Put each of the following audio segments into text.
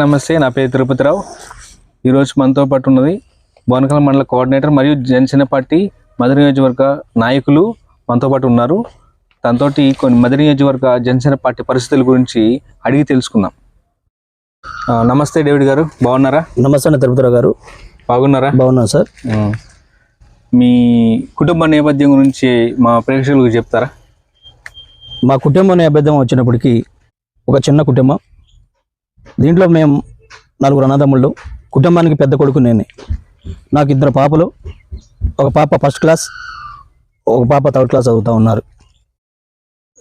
నమస్తే నా పేరు తిరుపతిరావు. ఈరోజు మనతో పాటు ఉన్నది బోనకల్ మండల కోఆర్డినేటర్ మరియు జనసేన పార్టీ మధుర నియోజకవర్గ నాయకులు మనతో పాటు ఉన్నారు. దాంతో కొన్ని మధుర నియోజకవర్గ జనసేన పార్టీ పరిస్థితుల గురించి అడిగి తెలుసుకుందాం. నమస్తే డేవిడ్ గారు బాగున్నారా? నమస్తే అండి తిరుపతిరావు గారు. బాగున్నారా? బాగున్నాను సార్. మీ కుటుంబ నేపథ్యం గురించి మా ప్రేక్షకులకు చెప్తారా? మా కుటుంబం నేపథ్యం వచ్చినప్పటికీ ఒక చిన్న కుటుంబం. దీంట్లో మేము నలుగురు అన్నదమ్ముళ్ళు కుటుంబానికి పెద్ద కొడుకు నేనే. నాకు ఇద్దరు పాపలు ఒక పాప ఫస్ట్ క్లాస్ ఒక పాప థర్డ్ క్లాస్ చదువుతూ ఉన్నారు.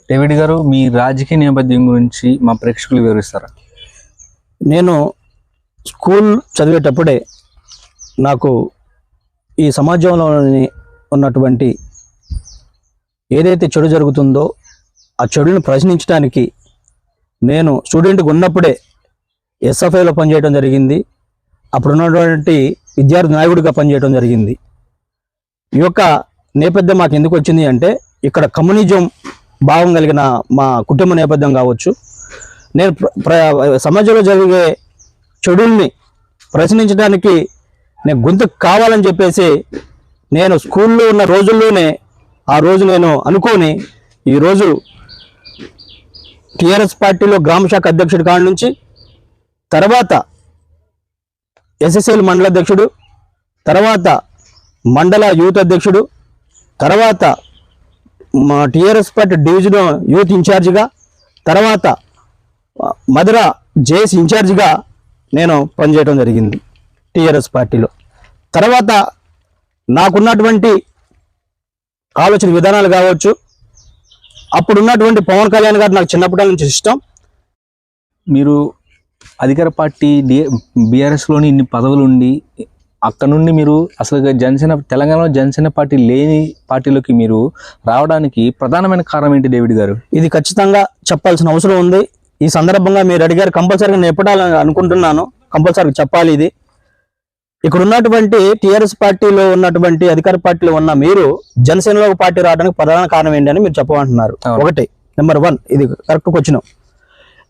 డేవిడ్ గారు మీ రాజకీయ నేపథ్యం గురించి మా ప్రేక్షకులు వివరిస్తారా? నేను స్కూల్ చదివేటప్పుడే నాకు ఈ సమాజంలో ఉన్నటువంటి ఏదైతే చెడు జరుగుతుందో ఆ చెడుని ప్రశ్నించడానికి నేను స్టూడెంట్గా ఉన్నప్పుడే ఎస్ఎఫ్ఐలో పనిచేయడం జరిగింది. అప్పుడు ఉన్నటువంటి విద్యార్థి నాయకుడిగా పనిచేయడం జరిగింది. ఈ యొక్క నేపథ్యం మాకు ఎందుకు వచ్చింది అంటే ఇక్కడ కమ్యూనిజం భావం కలిగిన మా కుటుంబ నేపథ్యం కావచ్చు. నేను ప్ర- ప్ర- సమాజంలో జరిగే చెడుల్ని ప్రశ్నించడానికి నేను గొంతు కావాలని చెప్పేసి నేను స్కూల్లో ఉన్న రోజుల్లోనే ఆ రోజు నేను అనుకొని ఈరోజు టీఆర్ఎస్ పార్టీలో గ్రామ శాఖ అధ్యక్షుడి కాడి నుంచి తర్వాత ఎస్ఎస్ఎల్ మండల అధ్యక్షుడు తర్వాత మండల యూత్ అధ్యక్షుడు తర్వాత మా టిఆర్ఎస్ పార్టీ డివిజన్ యూత్ ఇన్ఛార్జిగా తర్వాత మధుర జేఎస్ ఇన్ఛార్జిగా నేను పనిచేయడం జరిగింది టిఆర్ఎస్ పార్టీలో. తర్వాత నాకున్నటువంటి ఆలోచన విధానాలు కావచ్చు అప్పుడున్నటువంటి పవన్ కళ్యాణ్ గారు నాకు చిన్నప్పటి నుంచి ఇష్టం. మీరు అధికార పార్టీ డి బీఆర్ఎస్లోని ఇన్ని పదవులు ఉండి అక్కడ నుండి మీరు అసలు జనసేన తెలంగాణలో జనసేన పార్టీ లేని పార్టీలోకి మీరు రావడానికి ప్రధానమైన కారణం ఏంటి డేవిడ్ గారు? ఇది ఖచ్చితంగా చెప్పాల్సిన అవసరం ఉంది. ఈ సందర్భంగా మీరు అడిగారు కంపల్సరీగా నేను ఎప్పటాలని అనుకుంటున్నాను. కంపల్సరీగా చెప్పాలి ఇది. ఇక్కడ ఉన్నటువంటి టిఆర్ఎస్ పార్టీలో ఉన్నటువంటి అధికార పార్టీలో ఉన్న మీరు జనసేనలో పార్టీ రావడానికి ప్రధాన కారణం ఏంటని మీరు చెప్పమంటున్నారు. ఒకటి నెంబర్ వన్ ఇది కరెక్ట్ క్వశ్చన్.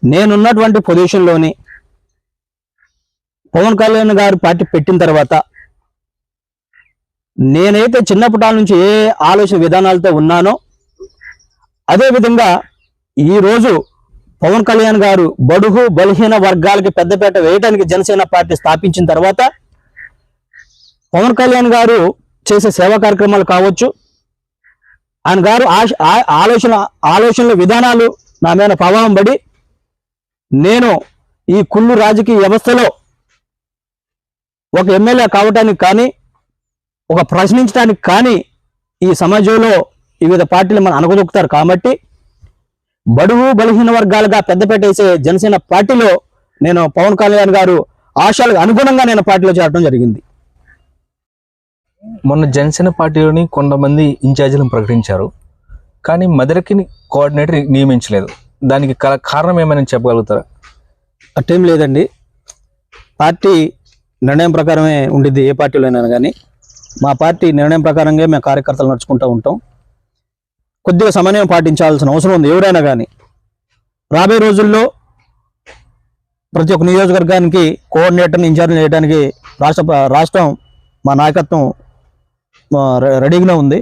నేనున్నటువంటి పొజిషన్లోని పవన్ కళ్యాణ్ గారు పార్టీ పెట్టిన తర్వాత నేనైతే చిన్నప్పటి నుంచి ఏ ఆలోచన విధానాలతో ఉన్నానో అదేవిధంగా ఈరోజు ఈ రోజు పవన్ కళ్యాణ్ గారు బడుగు బలహీన వర్గాలకి పెద్దపేట వేయడానికి జనసేన పార్టీ స్థాపించిన తర్వాత పవన్ కళ్యాణ్ గారు చేసే సేవా కార్యక్రమాలు కావచ్చు. ఆయన గారు ఆశ- ఆ- ఆలోచన ఆలోచనల విధానాలు నా మీద ప్రభావం పడి నేను ఈ కుళ్ళు రాజకీయ వ్యవస్థలో ఒక ఎమ్మెల్యే కావటానికి కానీ ఒక ప్రశ్నించడానికి కానీ ఈ సమాజంలో వివిధ పార్టీలు మనం అనగదొక్కుతారు కాబట్టి బడుగు బలహీన వర్గాలుగా పెద్దపేట వేసే జనసేన పార్టీలో నేను పవన్ కళ్యాణ్ గారు ఆశలకు అనుగుణంగా నేను పార్టీలో చేరడం జరిగింది. మొన్న జనసేన పార్టీలోని కొంతమంది ఇన్ఛార్జీలను ప్రకటించారు. కానీ మదరకి కోఆర్డినేటర్ నియమించలేదు. దానికి కారణం ఏమైనా చెప్పగలుగుతారా? అట్టేం లేదండి. పార్టీ నిర్ణయం ప్రకారమే ఉండిద్ది ఏ పార్టీలో అయినా కానీ. మా పార్టీ నిర్ణయం ప్రకారంగా మేము కార్యకర్తలు నడుచుకుంటూ ఉంటాం. కొద్దిగా సమన్వయం పాటించాల్సిన అవసరం ఉంది ఎవరైనా కానీ. రాబోయే రోజుల్లో ప్రతి ఒక్క నియోజకవర్గానికి కోఆర్డినేటర్ని ఇన్ఛార్జ్ చేయడానికి రాష్ట్ర రాష్ట్రం మా నాయకత్వం రెడీగానే ఉంది.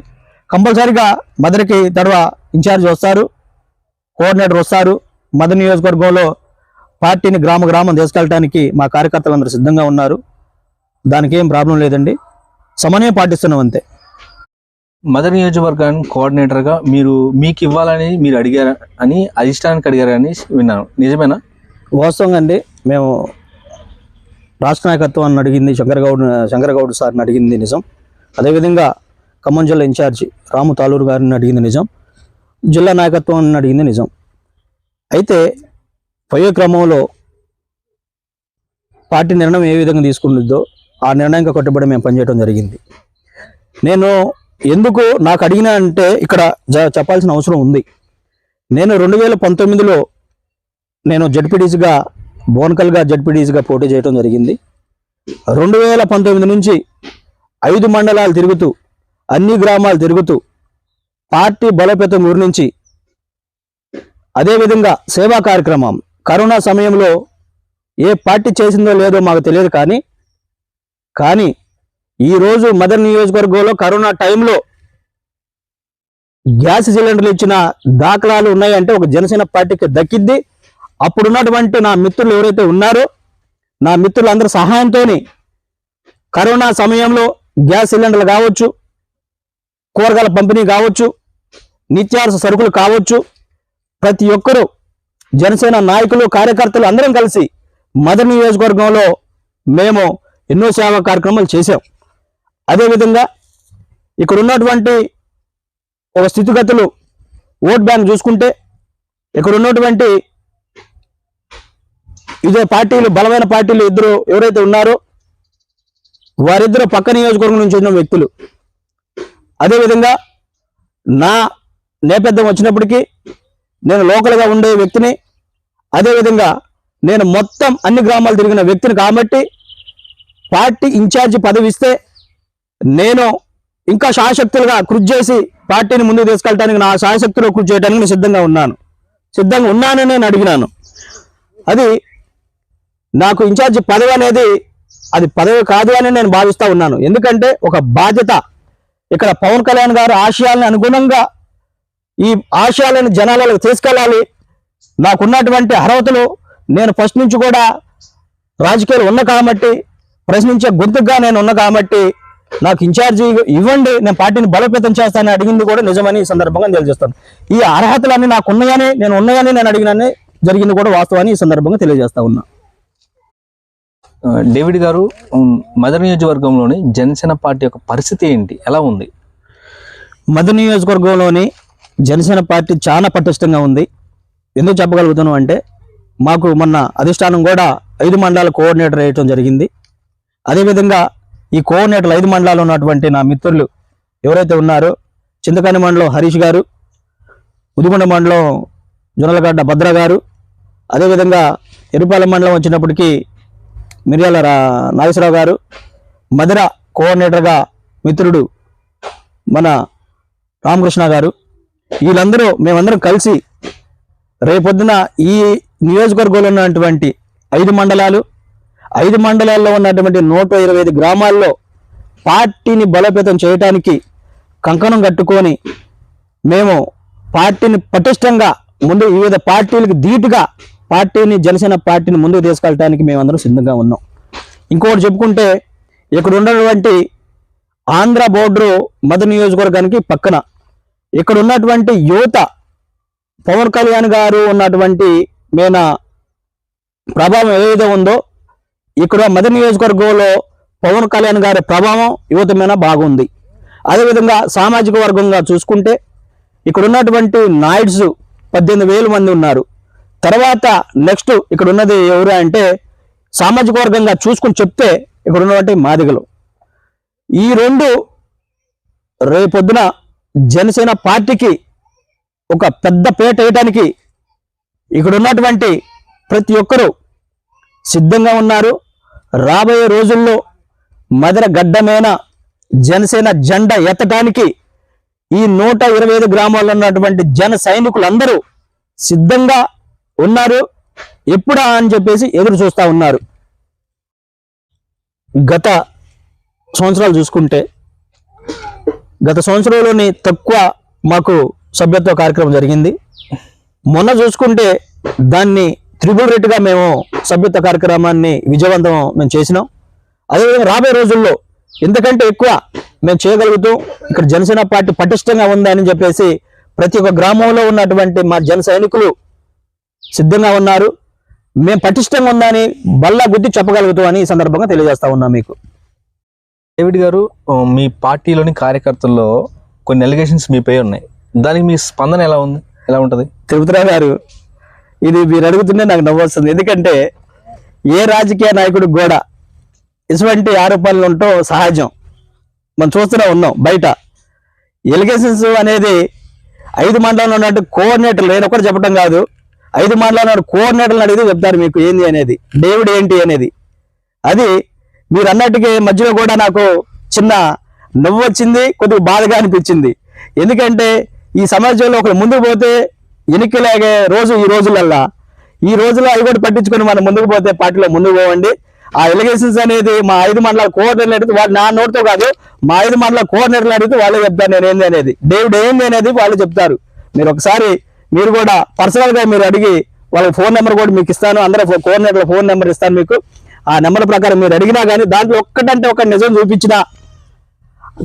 కంపల్సరీగా మదరికి తడవ ఇన్ఛార్జ్ వస్తారు. కోఆర్డినేటర్ వస్తారు. మదర్ నియోజకవర్గంలో పార్టీని గ్రామ గ్రామం తీసుకెళ్ళడానికి మా కార్యకర్తలందరూ సిద్ధంగా ఉన్నారు. దానికి ఏం ప్రాబ్లం లేదండి. సమన్వయం పాటిస్తున్నాం అంతే. మదర్ నియోజకవర్గానికి కోఆర్డినేటర్గా మీరు మీకు ఇవ్వాలని మీరు అడిగారు అని అధిష్టానానికి అడిగారని విన్నాను. నిజమేనా? వాస్తవంగా అండి మేము రాష్ట్ర నాయకత్వాన్ని అడిగింది శంకరగౌడ్ శంకరగౌడ్ సార్ని అడిగింది నిజం. అదేవిధంగా ఖమ్మం జిల్లా ఇన్ఛార్జి రాము తాలూరు గారిని అడిగింది నిజం. జిల్లా నాయకత్వాన్ని అడిగింది నిజం. అయితే పోయే క్రమంలో పార్టీ నిర్ణయం ఏ విధంగా తీసుకుంటుందో ఆ నిర్ణయంగా కట్టుబడి మేము పనిచేయడం జరిగింది. నేను ఎందుకు నాకు అడిగినా అంటే ఇక్కడ జ- చెప్పాల్సిన అవసరం ఉంది. నేను రెండు వేల పంతొమ్మిదిలో నేను జడ్పీడీసీగా బోనకల్గా జడ్పీడీసీగా పోటీ చేయడం జరిగింది. రెండు వేల పంతొమ్మిది నుంచి ఐదు మండలాలు తిరుగుతూ అన్ని గ్రామాలు తిరుగుతూ పార్టీ బలోపేతం గురించి అదేవిధంగా సేవా కార్యక్రమం కరోనా సమయంలో ఏ పార్టీ చేసిందో లేదో మాకు తెలియదు కానీ కానీ ఈరోజు మదర్ నియోజకవర్గంలో కరోనా టైంలో గ్యాస్ సిలిండర్లు ఇచ్చిన దాఖలాలు ఉన్నాయంటే ఒక జనసేన పార్టీకి దక్కిద్ది అప్పుడున్నటువంటి నా మిత్రులు ఎవరైతే ఉన్నారో నా మిత్రులందరి సహాయంతోని కరోనా సమయంలో గ్యాస్ సిలిండర్లు కావచ్చు కూరగాయల పంపిణీ కావచ్చు నిత్యావసర సరుకులు కావచ్చు ప్రతి ఒక్కరూ జనసేన నాయకులు కార్యకర్తలు అందరం కలిసి మదర్ నియోజకవర్గంలో మేము ఎన్నో సేవా కార్యక్రమాలు చేశాం. అదేవిధంగా ఇక్కడ ఉన్నటువంటి ఒక స్థితిగతులు ఓట్ బ్యాంక్ చూసుకుంటే ఇక్కడ ఉన్నటువంటి ఇదే పార్టీలు బలమైన పార్టీలు ఇద్దరు ఎవరైతే ఉన్నారో వారిద్దరు పక్క నియోజకవర్గం నుంచి ఉన్న వ్యక్తులు. అదేవిధంగా నా నేపథ్యం వచ్చినప్పటికీ నేను లోకల్గా ఉండే వ్యక్తిని అదేవిధంగా నేను మొత్తం అన్ని గ్రామాలు తిరిగిన వ్యక్తిని కాబట్టి పార్టీ ఇన్ఛార్జి పదవి ఇస్తే నేను ఇంకా శాశక్తులుగా కృషి చేసి పార్టీని ముందుకు తీసుకెళ్ళడానికి నా శాశక్తులు కృషి చేయడానికి నేను సిద్ధంగా ఉన్నాను. సిద్ధంగా ఉన్నానని నేను అడిగినాను. అది నాకు ఇన్ఛార్జి పదవి అనేది అది పదవి కాదు అని నేను భావిస్తూ ఉన్నాను. ఎందుకంటే ఒక బాధ్యత ఇక్కడ పవన్ కళ్యాణ్ గారు ఆశయాలను అనుగుణంగా ఈ ఆశయాలను జనాలకు తీసుకెళ్ళాలి. నాకున్నటువంటి అర్హతలు నేను ఫస్ట్ నుంచి కూడా రాజకీయాలు ఉన్న కాబట్టి ప్రశ్నించే గొంతుగా నేను ఉన్నా కాబట్టి నాకు ఇన్ఛార్జి ఇవ్వండి నేను పార్టీని బలోపేతం చేస్తానని అడిగింది కూడా నిజమని ఈ సందర్భంగా తెలియజేస్తాను. ఈ అర్హతలన్నీ నాకు ఉన్నాయని నేను ఉన్నాయని నేను అడిగినని జరిగింది కూడా వాస్తవాన్ని ఈ సందర్భంగా తెలియజేస్తా ఉన్నా. డేవిడ్ గారు మదర్ నియోజకవర్గంలోని జనసేన పార్టీ యొక్క పరిస్థితి ఏంటి? ఎలా ఉంది? మధు నియోజకవర్గంలోని జనసేన పార్టీ చాలా పటిష్టంగా ఉంది. ఎందుకు చెప్పగలుగుతున్నాం అంటే మాకు మొన్న అధిష్టానం కూడా ఐదు మండలాల కోఆర్డినేటర్ వేయటం జరిగింది. అదేవిధంగా ఈ కోఆర్డినేటర్లు ఐదు మండలాలు ఉన్నటువంటి నా మిత్రులు ఎవరైతే ఉన్నారో చింతకాని మండలం హరీష్ గారు ఉదికొండ మండలం జొన్నలగడ్డ భద్ర గారు అదేవిధంగా ఎరుపాలెం మండలం వచ్చినప్పటికీ మిర్యాల నాగేశ్వరరావు గారు మధుర కోఆర్డినేటర్గా మిత్రుడు మన రామకృష్ణ గారు. వీళ్ళందరూ మేమందరం కలిసి రేపొద్దున ఈ నియోజకవర్గంలో ఉన్నటువంటి ఐదు మండలాలు ఐదు మండలాల్లో ఉన్నటువంటి నూట ఇరవై ఐదు గ్రామాల్లో పార్టీని బలోపేతం చేయటానికి కంకణం కట్టుకొని మేము పార్టీని పటిష్టంగా ముందు వివిధ పార్టీలకు ధీటుగా పార్టీని జనసేన పార్టీని ముందుకు తీసుకెళ్ళడానికి మేమందరం సిద్ధంగా ఉన్నాం. ఇంకొకటి చెప్పుకుంటే ఇక్కడ ఉన్నటువంటి ఆంధ్ర బోర్డరు మధు నియోజకవర్గానికి పక్కన ఇక్కడ ఉన్నటువంటి యువత పవన్ కళ్యాణ్ గారు ఉన్నటువంటి మీద ప్రభావం ఏదైతే ఉందో ఇక్కడ మదర్ నియోజకవర్గంలో పవన్ కళ్యాణ్ గారి ప్రభావం యువత మీద బాగుంది. అదేవిధంగా సామాజిక వర్గంగా చూసుకుంటే ఇక్కడ ఉన్నటువంటి నాయుడ్స్ పద్దెనిమిది వేల మంది ఉన్నారు. తర్వాత నెక్స్ట్ ఇక్కడ ఉన్నది ఎవరు అంటే సామాజిక వర్గంగా చూసుకుని చెప్తే ఇక్కడ ఉన్నటువంటి మాదిగలు. ఈ రెండు రేపొద్దున జనసేన పార్టీకి ఒక పెద్ద పేట వేయడానికి ఇక్కడ ఉన్నటువంటి ప్రతి ఒక్కరూ సిద్ధంగా ఉన్నారు. రాబోయే రోజుల్లో మదర గడ్డమైన జనసేన జెండా ఎత్తడానికి ఈ నూట ఇరవై ఐదు గ్రామాల్లో ఉన్నటువంటి జన సైనికులందరూ సిద్ధంగా ఉన్నారు. ఎప్పుడా అని చెప్పేసి ఎదురు చూస్తూ ఉన్నారు. గత సంవత్సరాలు చూసుకుంటే గత సంవత్సరంలోని తక్కువ మాకు సభ్యత్వ కార్యక్రమం జరిగింది. మొన్న చూసుకుంటే దాన్ని త్రిబుల్ రేటుగా మేము సభ్యత్వ కార్యక్రమాన్ని విజయవంతం మేము చేసినాం. అదేవిధంగా రాబోయే రోజుల్లో ఎంతకంటే ఎక్కువ మేము చేయగలుగుతాం ఇక్కడ జనసేన పార్టీ పటిష్టంగా ఉందని చెప్పేసి ప్రతి ఒక్క గ్రామంలో ఉన్నటువంటి మా జన సైనికులు సిద్ధంగా ఉన్నారు. మేము పటిష్టంగా ఉందని బల్లా గుద్ది చెప్పగలుగుతాం అని ఈ సందర్భంగా తెలియజేస్తా ఉన్నాం మీకు. డేవిడ్ గారు మీ పార్టీలోని కార్యకర్తల్లో కొన్ని ఎలిగేషన్స్ మీపై ఉన్నాయి. దానికి మీ స్పందన ఎలా ఉంది? ఎలా ఉంటుంది? తిరుపతిరావు గారు ఇది మీరు అడుగుతుంటే నాకు నవ్వొస్తుంది ఎందుకంటే ఏ రాజకీయ నాయకుడు కూడా ఇటువంటి ఆరోపణలు ఉంటో సహజం. మనం చూస్తూనే ఉన్నాం బయట. ఎలిగేషన్స్ అనేది ఐదు మండలంలో ఉన్నట్టు కోఆర్డినేటర్లు నేను ఒకటి చెప్పడం కాదు ఐదు మండలంలో కోఆర్డినేటర్లు అడిగితే చెప్తారు మీకు ఏంది అనేది డేవిడ్ ఏంటి అనేది. అది మీరు అన్నట్టుగా మధ్యలో కూడా నాకు చిన్న నవ్వు వచ్చింది కొద్దిగా బాధగా అనిపించింది. ఎందుకంటే ఈ సమాజంలో ఒకరు ముందుకు పోతే ఇనికిలాగే రోజు ఈ రోజులల్లా. ఈ రోజులో అవి కూడా పట్టించుకొని మనం ముందుకు పోతే పార్టీలో ముందుకు పోవండి. ఆ ఎలిగేషన్స్ అనేది మా ఐదు మండల కోఆర్డినేటర్ అడిగితే వాళ్ళు నా నోటితో కాదు మా ఐదు మండల కోఆర్డినేటర్లు అడిగితే వాళ్ళే చెప్తారు నేను ఏంది అనేది. డేవిడ్ ఏంది అనేది వాళ్ళు చెప్తారు. మీరు ఒకసారి మీరు కూడా పర్సనల్గా మీరు అడిగి వాళ్ళ ఫోన్ నెంబర్ కూడా మీకు ఇస్తాను. అందరూ కోఆర్డినేటర్ల ఫోన్ నెంబర్ ఇస్తాను మీకు. ఆ నెంబర్ ప్రకారం మీరు అడిగినా కానీ దాంట్లో ఒక్కటంటే ఒక నిజం చూపించినా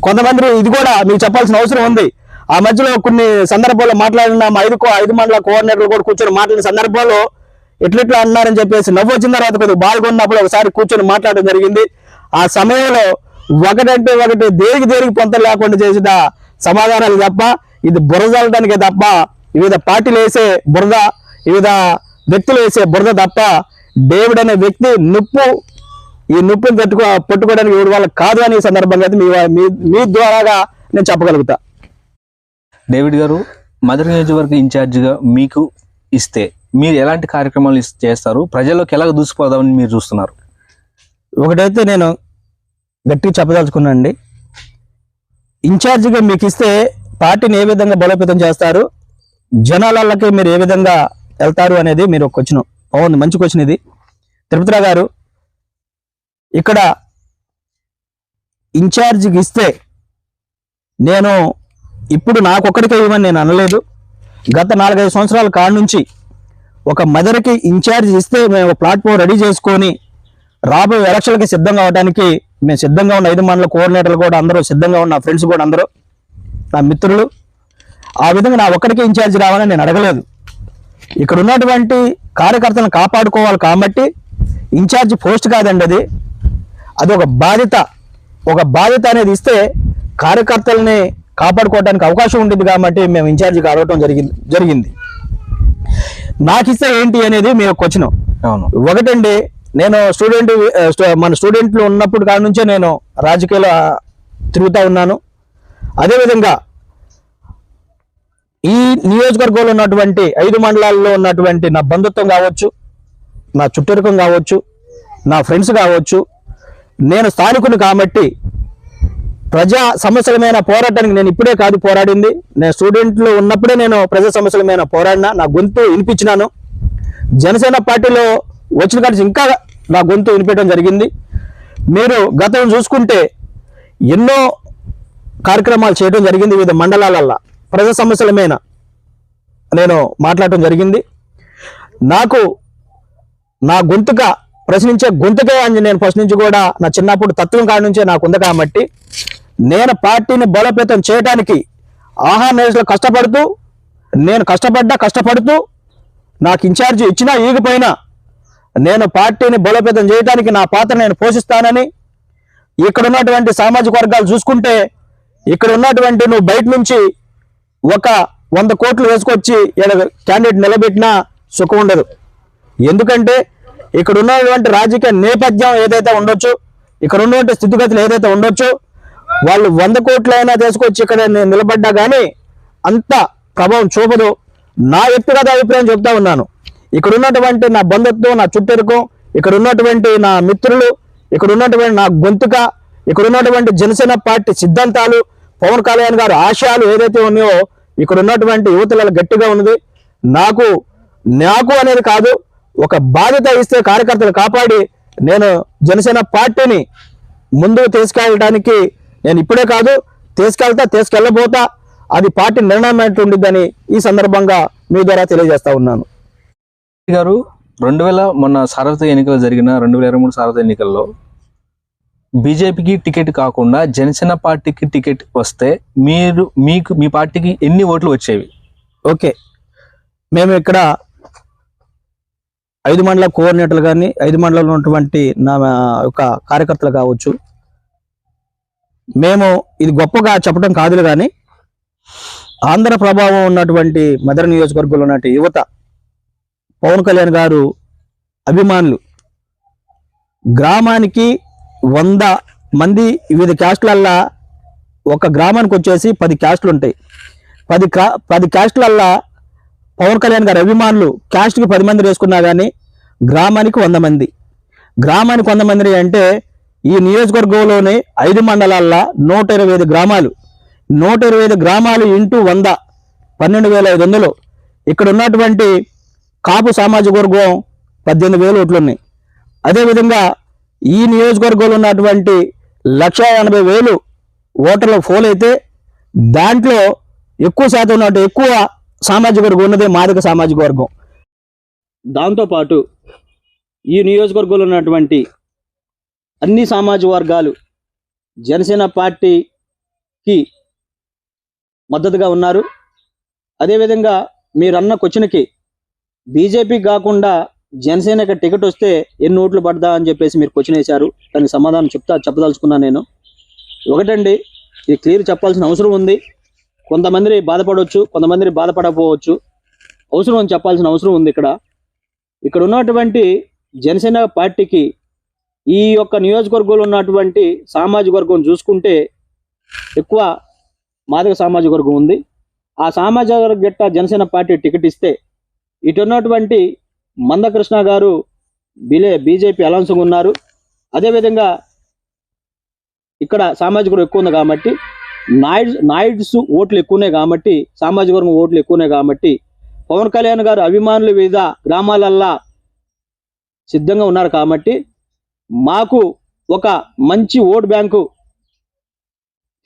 కొంతమంది ఇది కూడా మీకు చెప్పాల్సిన అవసరం ఉంది. ఆ మధ్యలో కొన్ని సందర్భాల్లో మాట్లాడిన మా ఐదు ఐదు మండల కోఆర్డినేటర్లు కూడా కూర్చొని మాట్లాడిన సందర్భాల్లో ఎట్లెట్లా అన్నారని చెప్పేసి నవ్వు వచ్చిన తర్వాత కొద్దిగా బాల్గొన్నప్పుడు ఒకసారి కూర్చొని మాట్లాడడం జరిగింది. ఆ సమయంలో ఒకటంటే ఒకటి దేనికి దేనికి పొంత లేకుండా చేసిన సమాధానాలు తప్ప ఇది బురదలడానికే తప్ప వివిధ పార్టీలు వేసే బురద వివిధ వ్యక్తులు వేసే బురద తప్ప డేవిడ్ అనే వ్యక్తి నిప్పు ఈ నొప్పిని తట్టుకో పట్టుకోవడానికి ఎవరి వాళ్ళకి కాదు అనే సందర్భంగా అయితే మీ మీ ద్వారాగా నేను చెప్పగలుగుతా. డేవిడ్ గారు మదర్ నియోజకవర్గ ఇన్ఛార్జిగా మీకు ఇస్తే మీరు ఎలాంటి కార్యక్రమాలు చేస్తారు? ప్రజల్లోకి ఎలా దూసిపోదామని మీరు చూస్తున్నారు? ఒకటైతే నేను గట్టిగా చెప్పదలుచుకున్నానండి ఇన్ఛార్జిగా మీకు ఇస్తే పార్టీని ఏ విధంగా బలోపేతం చేస్తారు? జనాలకి మీరు ఏ విధంగా వెళ్తారు అనేది మీరు ఒక క్వశ్చన్. బాగుంది మంచి క్వశ్చన్ ఇది. తిరుపతిరావు గారు ఇక్కడ ఇన్ఛార్జికి ఇస్తే నేను ఇప్పుడు నాకొక్కడికే ఇవ్వని నేను అనలేదు. గత నాలుగైదు సంవత్సరాల కాడ నుంచి ఒక మదర్కి ఇన్ఛార్జ్ ఇస్తే మేము ప్లాట్ఫామ్ రెడీ చేసుకొని రాబోయే ఎలక్షన్లకి సిద్ధంగా అవడానికి మేము సిద్ధంగా ఉన్న ఐదు మండల కోఆర్డినేటర్లు కూడా అందరూ సిద్ధంగా ఉన్న ఫ్రెండ్స్ కూడా అందరూ నా మిత్రులు. ఆ విధంగా నా ఒక్కడికే ఇన్ఛార్జ్ రావాలని నేను అడగలేదు. ఇక్కడ ఉన్నటువంటి కార్యకర్తలను కాపాడుకోవాలి కాబట్టి ఇన్ఛార్జ్ పోస్ట్ కాదండి అది. అది ఒక బాధ్యత. ఒక బాధ్యత అనేది ఇస్తే కార్యకర్తల్ని కాపాడుకోవడానికి అవకాశం ఉంటుంది కాబట్టి మేము ఇన్ఛార్జిగా అడగటం జరిగింది జరిగింది. నాకు ఇస్తే ఏంటి అనేది మీరు క్వశ్చన్. అవును. ఒకటండి నేను స్టూడెంట్ మన స్టూడెంట్లు ఉన్నప్పుడు కాడి నుంచే నేను రాజకీయాలు తిరుగుతూ ఉన్నాను. అదేవిధంగా ఈ నియోజకవర్గంలో ఉన్నటువంటి ఐదు మండలాల్లో ఉన్నటువంటి నా బంధుత్వం కావచ్చు నా చుట్టరికం కావచ్చు నా ఫ్రెండ్స్ కావచ్చు నేను స్థానికుని కాబట్టి ప్రజా సమస్యల మీద పోరాటానికి నేను ఇప్పుడే కాదు పోరాడింది. నేను స్టూడెంట్లో ఉన్నప్పుడే నేను ప్రజా సమస్యల మీద పోరాడినా. నా గొంతు వినిపించినాను. జనసేన పార్టీలో వచ్చిన కాడి ఇంకా నా గొంతు వినిపించడం జరిగింది. మీరు గతం చూసుకుంటే ఎన్నో కార్యక్రమాలు చేయడం జరిగింది వివిధ మండలాలల్లో. ప్రజా సమస్యల మీద నేను మాట్లాడటం జరిగింది. నాకు నా గొంతుక ప్రశ్నించే గొంతుకే అని నేను ప్రశ్నించి కూడా నా చిన్నప్పుడు తత్వం కాడి నుంచే నాకు ఉంది కాబట్టి నేను పార్టీని బలోపేతం చేయడానికి ఆహార నిరసనలో కష్టపడుతూ నేను కష్టపడ్డా కష్టపడుతూ నాకు ఇన్ఛార్జి ఇచ్చినా ఈగిపోయినా నేను పార్టీని బలోపేతం చేయడానికి నా పాత్ర నేను పోషిస్తానని ఇక్కడ ఉన్నటువంటి సామాజిక వర్గాలు చూసుకుంటే ఇక్కడ ఉన్నటువంటి నువ్వు బయట నుంచి ఒక వంద కోట్లు వేసుకొచ్చి క్యాండిడేట్ నిలబెట్టినా సుఖం ఉండదు. ఎందుకంటే ఇక్కడ ఉన్నటువంటి రాజకీయ నేపథ్యం ఏదైతే ఉండొచ్చు ఇక్కడ ఉన్నటువంటి స్థితిగతులు ఏదైతే ఉండొచ్చో వాళ్ళు వంద కోట్లైనా తీసుకొచ్చి ఇక్కడ నేను నిలబడ్డా కానీ అంత ప్రభావం చూపదు. నా వ్యక్తిగత అభిప్రాయం చెప్తా ఉన్నాను. ఇక్కడ ఉన్నటువంటి నా బంధుత్వం నా చుట్టెరుకం ఇక్కడ ఉన్నటువంటి నా మిత్రులు ఇక్కడ ఉన్నటువంటి నా గొంతుక ఇక్కడ ఉన్నటువంటి జనసేన పార్టీ సిద్ధాంతాలు పవన్ కళ్యాణ్ గారు ఆశయాలు ఏదైతే ఉన్నాయో ఇక్కడ ఉన్నటువంటి యువతలలో గట్టిగా ఉన్నది. నాకు నాకు అనేది కాదు ఒక బాధ్యత ఇస్తే కార్యకర్తలు కాపాడి నేను జనసేన పార్టీని ముందుకు తీసుకెళ్ళడానికి నేను ఇప్పుడే కాదు తీసుకెళ్తా తీసుకెళ్ళబోతా అది పార్టీ నిర్ణయం ఉండిద్దని ఈ సందర్భంగా మీ ద్వారా తెలియజేస్తా ఉన్నాను. గారు రెండు వేల మొన్న సార్వత్రిక ఎన్నికలు జరిగిన రెండు వేల ఇరవై మూడు సార్వత్రిక ఎన్నికల్లో బీజేపీకి టికెట్ కాకుండా జనసేన పార్టీకి టికెట్ వస్తే మీరు మీకు మీ పార్టీకి ఎన్ని ఓట్లు వచ్చేవి? ఓకే. మేము ఇక్కడ ఐదు మండల కోఆర్డినేటర్లు కానీ ఐదు మండలంలో ఉన్నటువంటి నా యొక్క కార్యకర్తలు కావచ్చు మేము ఇది గొప్పగా చెప్పడం కాదులే కానీ ఆంధ్ర ప్రభావం ఉన్నటువంటి మదర్ నియోజకవర్గంలో ఉన్నటువంటి యువత పవన్ కళ్యాణ్ గారు అభిమానులు. గ్రామానికి వంద మంది వివిధ క్యాస్ట్లల్లా ఒక గ్రామానికి వచ్చేసి పది క్యాస్ట్లు ఉంటాయి. పది క్రా పది క్యాస్ట్లల్లా పవన్ కళ్యాణ్ గారి అభిమానులు క్యాస్ట్కి పది మంది వేసుకున్నా కానీ గ్రామానికి వంద మంది. గ్రామానికి వంద మంది అంటే ఈ నియోజకవర్గంలోని ఐదు మండలాల్లో నూట ఇరవై ఐదు గ్రామాలు నూట ఇరవై ఐదు గ్రామాలు ఇంటూ వంద పన్నెండు వేల ఐదు వందలు. ఇక్కడ ఉన్నటువంటి కాపు సామాజిక వర్గం పద్దెనిమిది వేలు ఓట్లున్నాయి అదేవిధంగా ఈ నియోజకవర్గంలో ఉన్నటువంటి లక్ష ఎనభై వేలు ఓటర్లు ఫోల్ అయితే దాంట్లో ఎక్కువ శాతం ఉన్నట్టు ఎక్కువ సామాజిక వర్గం ఉన్నది మాదిక సామాజిక వర్గం. దాంతోపాటు ఈ నియోజకవర్గంలో ఉన్నటువంటి అన్ని సామాజిక వర్గాలు జనసేన పార్టీకి మద్దతుగా ఉన్నారు. అదేవిధంగా మీరన్న క్వశ్చన్కి బీజేపీ కాకుండా జనసేనకి టికెట్ వస్తే ఎన్ని ఓట్లు పడదా అని చెప్పేసి మీరు క్వశ్చన్ వేశారు. దానికి సమాధానం చెప్తా చెప్పదలుచుకున్నాను నేను. ఒకటండి ఇది క్లియర్ చెప్పాల్సిన అవసరం ఉంది. కొంతమంది బాధపడవచ్చు కొంతమందిని బాధపడకపోవచ్చు. అవసరం అని చెప్పాల్సిన అవసరం ఉంది ఇక్కడ. ఇక్కడ ఉన్నటువంటి జనసేన పార్టీకి ఈ యొక్క నియోజకవర్గంలో ఉన్నటువంటి సామాజిక వర్గం చూసుకుంటే ఎక్కువ మాదిక సామాజిక వర్గం ఉంది. ఆ సామాజిక వర్గ గిట్ట జనసేన పార్టీ టికెట్ ఇస్తే ఇటు ఉన్నటువంటి మందకృష్ణ గారు బిలే బీజేపీ అలౌన్స్గా ఉన్నారు. అదేవిధంగా ఇక్కడ సామాజిక వర్గం ఎక్కువ ఉంది కాబట్టి నాయుడు నాయుడ్స్ ఓట్లు ఎక్కువనే కాబట్టి సామాజిక వర్గం ఓట్లు ఎక్కువనే కాబట్టి పవన్ కళ్యాణ్ గారు అభిమానులు వివిధ గ్రామాలల్లా సిద్ధంగా ఉన్నారు కాబట్టి మాకు ఒక మంచి ఓటు బ్యాంకు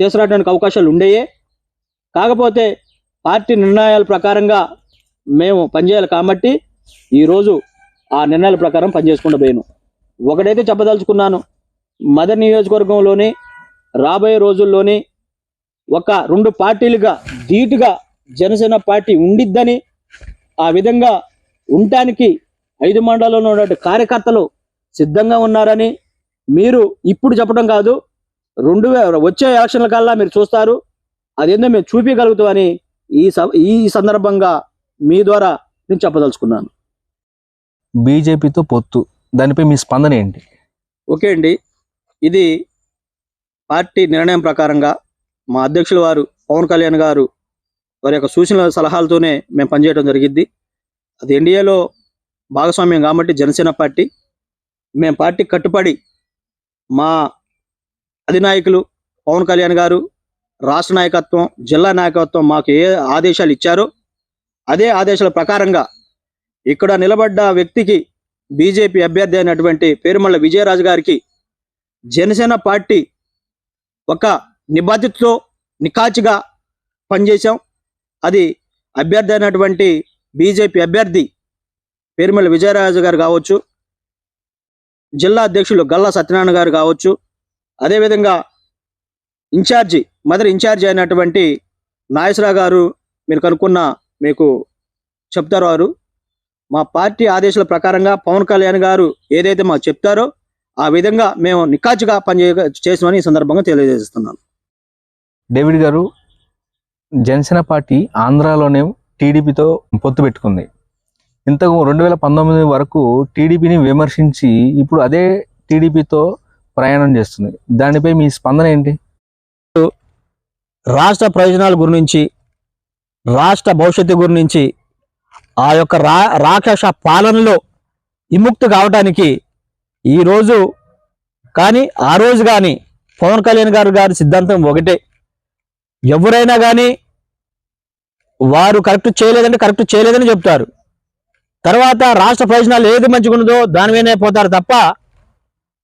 తీసుకురావడానికి అవకాశాలు ఉండేయే. కాకపోతే పార్టీ నిర్ణయాల ప్రకారంగా మేము పనిచేయాలి కాబట్టి ఈరోజు ఆ నిర్ణయాల ప్రకారం పనిచేసుకుంటూ పోయాను. ఒకటైతే చెప్పదలుచుకున్నాను మదర్ నియోజకవర్గంలోని రాబోయే రోజుల్లోని ఒక రెండు పార్టీలుగా ధీటుగా జనసేన పార్టీ ఉండిద్దని ఆ విధంగా ఉండటానికి ఐదు మండలంలో ఉన్నటువంటి కార్యకర్తలు సిద్ధంగా ఉన్నారని మీరు ఇప్పుడు చెప్పడం కాదు రెండు వే వచ్చే ఎలక్షన్ల కల్లా మీరు చూస్తారు. అదేందో మేము చూపించగలుగుతామని ఈ స- ఈ సందర్భంగా మీ ద్వారా నేను చెప్పదలుచుకున్నాను. బీజేపీతో పొత్తు. దానిపై మీ స్పందన ఏంటి? ఓకే అండి. ఇది పార్టీ నిర్ణయం ప్రకారంగా మా అధ్యక్షుల వారు పవన్ కళ్యాణ్ గారు వారి యొక్క సూచనల సలహాలతోనే మేము పనిచేయడం జరిగిద్ది. అది ఎన్డీఏలో భాగస్వామ్యం కాబట్టి జనసేన పార్టీ మేము పార్టీ కట్టుబడి మా అధినాయకులు పవన్ కళ్యాణ్ గారు రాష్ట్ర నాయకత్వం జిల్లా నాయకత్వం మాకు ఏ ఆదేశాలు ఇచ్చారో అదే ఆదేశాల ప్రకారంగా ఇక్కడ నిలబడ్డ వ్యక్తికి బీజేపీ అభ్యర్థి అయినటువంటి పేరుమల్ల విజయరాజు గారికి జనసేన పార్టీ ఒక నిబద్ధతతో నికాచిగా పనిచేశాం. అది అభ్యర్థి అయినటువంటి బీజేపీ అభ్యర్థి పేరుమల్ల విజయరాజు గారు కావచ్చు జిల్లా అధ్యక్షులు గల్లా సత్యనారాయణ గారు కావచ్చు. అదేవిధంగా ఇన్ఛార్జి మదర్ ఇన్ఛార్జి అయినటువంటి నాయసరావు గారు మీరు కనుక్కున్న మీకు చెప్తారు వారు. మా పార్టీ ఆదేశాల ప్రకారంగా పవన్ కళ్యాణ్ గారు ఏదైతే మాకు చెప్తారో ఆ విధంగా మేము నికాచుగా పనిచే చేసామని ఈ సందర్భంగా తెలియజేస్తున్నాను. డేవిడ్ గారు జనసేన పార్టీ ఆంధ్రాలోనే టీడీపీతో పొత్తు పెట్టుకుంది. ఇంతకు రెండు వేల పంతొమ్మిది వరకు టీడీపీని విమర్శించి ఇప్పుడు అదే టీడీపీతో ప్రయాణం చేస్తుంది. దానిపై మీ స్పందన ఏంటి? రాష్ట్ర ప్రయోజనాల గురించి రాష్ట్ర భవిష్యత్తు గురించి ఆ యొక్క రా రాక్షస పాలనలో విముక్తి కావడానికి ఈరోజు కానీ ఆ రోజు కానీ పవన్ కళ్యాణ్ గారు గారి సిద్ధాంతం ఒకటే. ఎవరైనా కానీ వారు కరెక్ట్ చేయలేదంటే కరెక్ట్ చేయలేదని చెప్తారు. తర్వాత రాష్ట్ర ప్రయోజనాలు ఏది మంచిగా ఉన్నదో దాని మీదనే పోతారు తప్ప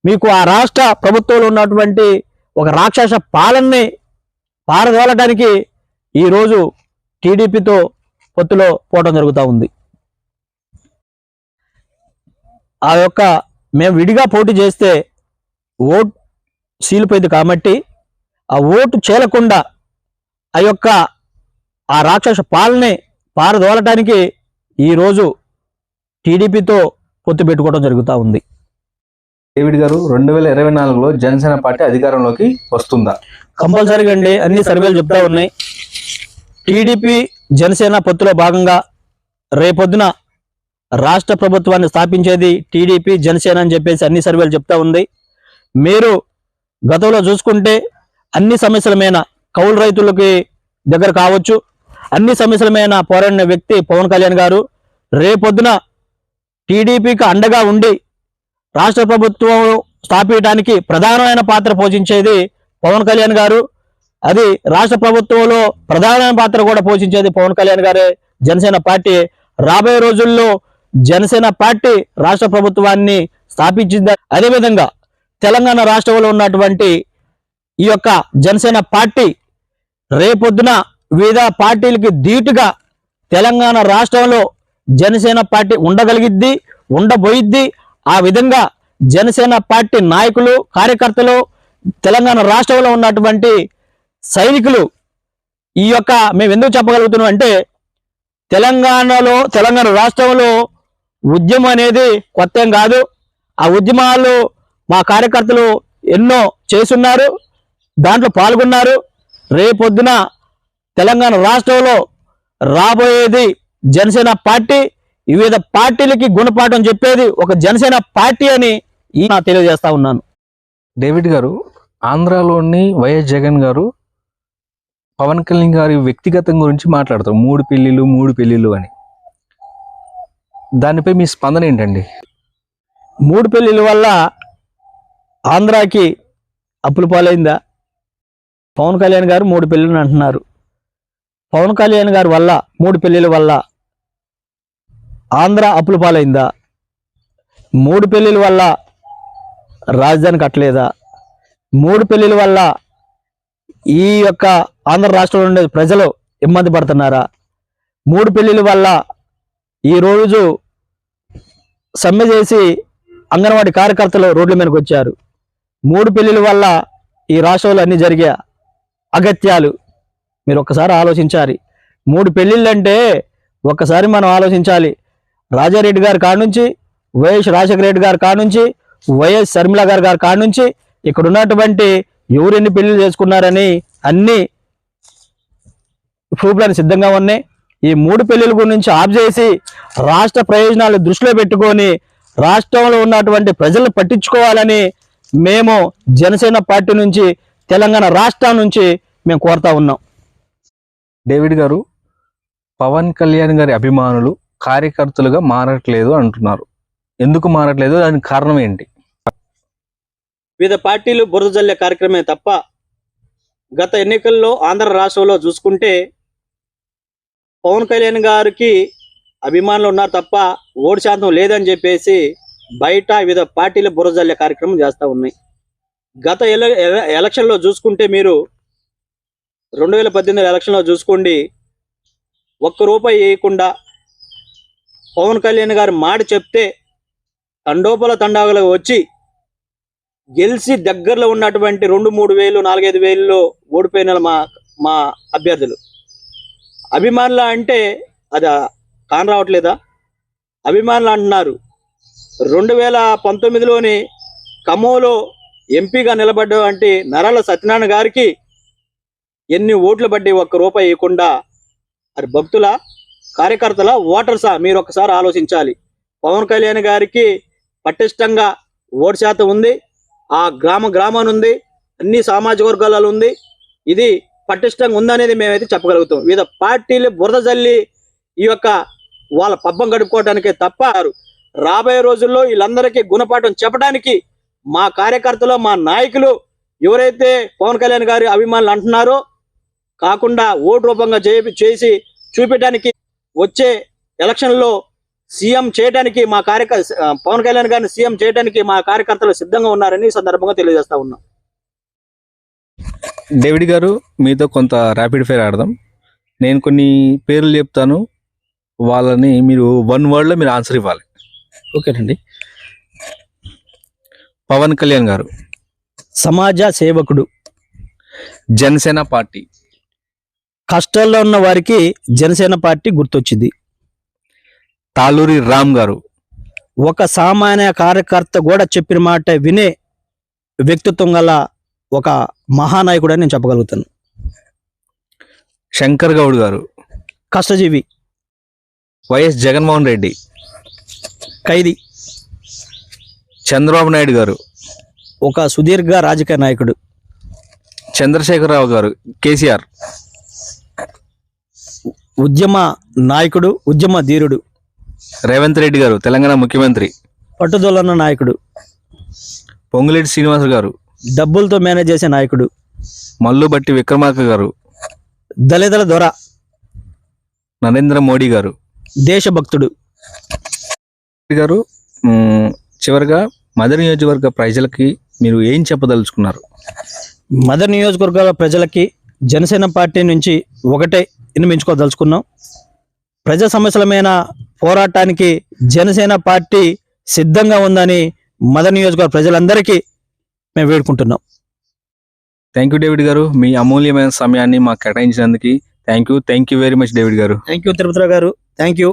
మీకు ఆ రాష్ట్ర ప్రభుత్వంలో ఉన్నటువంటి ఒక రాక్షస పాలనని పారదోలటానికి ఈరోజు టీడీపీతో పొత్తులో పోవడం జరుగుతూ ఉంది. ఆ యొక్క మేము విడిగా పోటీ చేస్తే ఓటు సీలిపోయింది కాబట్టి ఆ ఓటు చేలకుండా ఆ యొక్క ఆ రాక్షస పాలనే పారదోలటానికి ఈరోజు టీడీపీతో పొత్తు పెట్టుకోవడం జరుగుతూ ఉంది. డేవిడ్ గారు రెండు వేల ఇరవై నాలుగులో జనసేన పార్టీ అధికారంలోకి వస్తుందా? కంపల్సరీగా అండి అన్ని సర్వేలు చెప్తా ఉన్నాయి. టీడీపీ జనసేన పొత్తులో భాగంగా రేపొద్దున రాష్ట్ర ప్రభుత్వాన్ని స్థాపించేది టీడీపీ జనసేన అని చెప్పేసి అన్ని సర్వేలు చెప్తా ఉంది. మీరు గతంలో చూసుకుంటే అన్ని సమస్యల మీద కౌలు రైతులకి దగ్గర కావచ్చు. అన్ని సమస్యల మీద పోరాడిన వ్యక్తి పవన్ కళ్యాణ్ గారు రేపొద్దున టీడీపీకి అండగా ఉండి రాష్ట్ర ప్రభుత్వం స్థాపించడానికి ప్రధానమైన పాత్ర పోషించేది పవన్ కళ్యాణ్ గారు. అది రాష్ట్ర ప్రభుత్వంలో ప్రధానమైన పాత్ర కూడా పోషించేది పవన్ కళ్యాణ్ గారే. జనసేన పార్టీ రాబోయే రోజుల్లో జనసేన పార్టీ రాష్ట్ర ప్రభుత్వాన్ని స్థాపించింది. అదేవిధంగా తెలంగాణ రాష్ట్రంలో ఉన్నటువంటి ఈ యొక్క జనసేన పార్టీ రేపొద్దున వివిధ పార్టీలకి ధీటుగా తెలంగాణ రాష్ట్రంలో జనసేన పార్టీ ఉండగలిగిద్ది ఉండబోయిద్ది. ఆ విధంగా జనసేన పార్టీ నాయకులు కార్యకర్తలు తెలంగాణ రాష్ట్రంలో ఉన్నటువంటి సైనికులు ఈ యొక్క మేము ఎందుకు చెప్పగలుగుతున్నాం అంటే తెలంగాణలో తెలంగాణ రాష్ట్రంలో ఉద్యమం అనేది కొత్త కాదు. ఆ ఉద్యమాలు మా కార్యకర్తలు ఎన్నో చేసున్నారు దాంట్లో పాల్గొన్నారు. రేపొద్దున తెలంగాణ రాష్ట్రంలో రాబోయేది జనసేన పార్టీ వివిధ పార్టీలకి గుణపాఠం చెప్పేది ఒక జనసేన పార్టీ అని ఈ నా తెలియజేస్తా ఉన్నాను. డేవిడ్ గారు ఆంధ్రాలోని వైఎస్ జగన్ గారు పవన్ కళ్యాణ్ గారి వ్యక్తిగతం గురించి మాట్లాడతారు. మూడు పెళ్ళిళ్ళు మూడు పెళ్ళిళ్ళు అని. దానిపై మీ స్పందన ఏంటండి? మూడు పెళ్ళిల వల్ల ఆంధ్రాకి అప్పుల పాలైందా? పవన్ కళ్యాణ్ గారు మూడు పెళ్ళిళ్ళు అంటున్నారు. పవన్ కళ్యాణ్ గారి వల్ల మూడు పెళ్ళిల వల్ల ఆంధ్ర అప్పుల పాలైందా? మూడు పెళ్ళిల వల్ల రాజధాని కట్టలేదా? మూడు పెళ్ళిల వల్ల ఈ యొక్క ఆంధ్ర రాష్ట్రంలో ఉండే ప్రజలు ఇబ్బంది పడుతున్నారా? మూడు పెళ్ళిల వల్ల ఈ రోజు సమ్మె చేసి అంగన్వాడీ కార్యకర్తలు రోడ్ల మీదకి వచ్చారు. మూడు పెళ్ళిల వల్ల ఈ రాష్ట్రంలో అన్ని జరిగే అగత్యాలు మీరు ఒక్కసారి ఆలోచించాలి. మూడు పెళ్ళిళ్ళు అంటే ఒక్కసారి మనం ఆలోచించాలి. రాజారెడ్డి గారి కాడ నుంచి వైఎస్ రాజశేఖర రెడ్డి గారి కాడ నుంచి వైఎస్ శర్మిల గారి గారి కాడ నుంచి ఇక్కడ ఉన్నటువంటి ఎవరు ఎన్ని పెళ్ళిళ్ళు చేసుకున్నారని అన్ని ప్రూఫ్లను సిద్ధంగా ఉన్నాయి. ఈ మూడు పెళ్ళిల గురించి ఆఫ్ చేసి రాష్ట్ర ప్రయోజనాలు దృష్టిలో పెట్టుకొని రాష్ట్రంలో ఉన్నటువంటి ప్రజలను పట్టించుకోవాలని మేము జనసేన పార్టీ నుంచి తెలంగాణ రాష్ట్రం నుంచి మేము కోరుతా ఉన్నాం. డేవిడ్ గారు పవన్ కళ్యాణ్ గారి అభిమానులు కార్యకర్తలుగా మారట్లేదు అంటున్నారు. ఎందుకు మారట్లేదు? దానికి కారణం ఏంటి? వివిధ పార్టీలు బురద జల్లే కార్యక్రమే తప్ప గత ఎన్నికల్లో ఆంధ్ర రాష్ట్రంలో చూసుకుంటే పవన్ కళ్యాణ్ గారికి అభిమానులు ఉన్నారు తప్ప ఓటు శాతం లేదని చెప్పేసి బయట వివిధ పార్టీలు బురదజల్లే కార్యక్రమం చేస్తూ ఉన్నాయి. గత ఎల- ఎలక్షన్లో చూసుకుంటే మీరు రెండు వేల పద్దెనిమిది ఎలక్షన్లో చూసుకోండి. ఒక్క రూపాయి వేయకుండా పవన్ కళ్యాణ్ గారు మాట చెప్తే తండోపల తండాగలు వచ్చి గెలిచి దగ్గరలో ఉన్నటువంటి రెండు మూడు వేలు నాలుగైదు వేలలో ఓడిపోయిన మా మా అభ్యర్థులు. అభిమానుల అంటే అది కాన్ రావట్లేదా? అభిమానులు అంటున్నారు రెండు వేల పంతొమ్మిదిలోని కమోలో ఎంపీగా నిలబడ్డటువంటి నరాల సత్యనారాయణ గారికి ఎన్ని ఓట్లు పడ్డాయి ఒక్క రూపాయి ఇవ్వకుండా? అది భక్తుల? కార్యకర్తల ఓటర్సా మీరు ఒకసారి ఆలోచించాలి. పవన్ కళ్యాణ్ గారికి పటిష్టంగా ఓటు శాతం ఉంది. ఆ గ్రామ గ్రామానుంది అన్ని సామాజిక వర్గాలలో ఉంది. ఇది పటిష్టంగా ఉందనేది మేమైతే చెప్పగలుగుతాం. వివిధ పార్టీలు బురద జల్లి ఈ యొక్క వాళ్ళ పబ్బం గడుపుకోవడానికే తప్ప రాబోయే రోజుల్లో వీళ్ళందరికీ గుణపాఠం చెప్పడానికి మా కార్యకర్తలు మా నాయకులు ఎవరైతే పవన్ కళ్యాణ్ గారి అభిమానులు అంటున్నారో కాకుండా ఓటు రూపంగా చేసి చూపించడానికి వచ్చే ఎలక్షన్లో సీఎం చేయడానికి మా కార్యక పవన్ కళ్యాణ్ గారిని సీఎం చేయడానికి మా కార్యకర్తలు సిద్ధంగా ఉన్నారని సందర్భంగా తెలియజేస్తా ఉన్నాం. డేవిడ్ గారు మీతో కొంత ర్యాపిడ్ ఫైర్ ఆడదాం. నేను కొన్ని పేర్లు చెప్తాను. వాళ్ళని మీరు వన్ వర్డ్లో మీరు ఆన్సర్ ఇవ్వాలి. ఓకేనండి. పవన్ కళ్యాణ్ గారు. సమాజ సేవకుడు. జనసేన పార్టీ. కష్టాల్లో ఉన్న వారికి జనసేన పార్టీ గుర్తొచ్చింది. తాలూరి రామ్ గారు. ఒక సామాన్య కార్యకర్త కూడా చెప్పిన మాట వినే వ్యక్తిత్వం గల ఒక మహానాయకుడు అని నేను చెప్పగలుగుతాను. శంకర్ గౌడ్ గారు. కష్టజీవి. వైఎస్ జగన్మోహన్ రెడ్డి. ఖైదీ. చంద్రబాబు నాయుడు గారు. ఒక సుదీర్ఘ రాజకీయ నాయకుడు. చంద్రశేఖరరావు గారు కేసీఆర్. ఉద్యమ నాయకుడు ఉద్యమ ధీరుడు. రేవంత్ రెడ్డి గారు తెలంగాణ ముఖ్యమంత్రి. పట్టుదలన్న నాయకుడు. పొంగులేటి శ్రీనివాస్ గారు. డబ్బులతో మేనేజ్ చేసే నాయకుడు. మల్లుబట్టి విక్రమార్క గారు. దళితుల దొర. నరేంద్ర మోడీ గారు. దేశభక్తుడు. గారు మ్, చివరిగా మదర్ నియోజకవర్గ ప్రజలకి మీరు ఏం చెప్పదలుచుకున్నారు? మదర్ నియోజకవర్గాల ప్రజలకి జనసేన పార్టీ నుంచి ఒకటే వినిపించుకోదలుచుకున్నాం ప్రజా సమస్యల మీద పోరాటానికి జనసేన పార్టీ సిద్ధంగా ఉందని మదర్ నియోజకవర్గ ప్రజలందరికీ మేము వేడుకుంటున్నాం. థ్యాంక్ యూ డేవిడ్ గారు. మీ అమూల్యమైన సమయాన్ని మాకు కేటాయించినందుకు thank you thank you very much David garu. Thank you Tirupati Rao garu. Thank you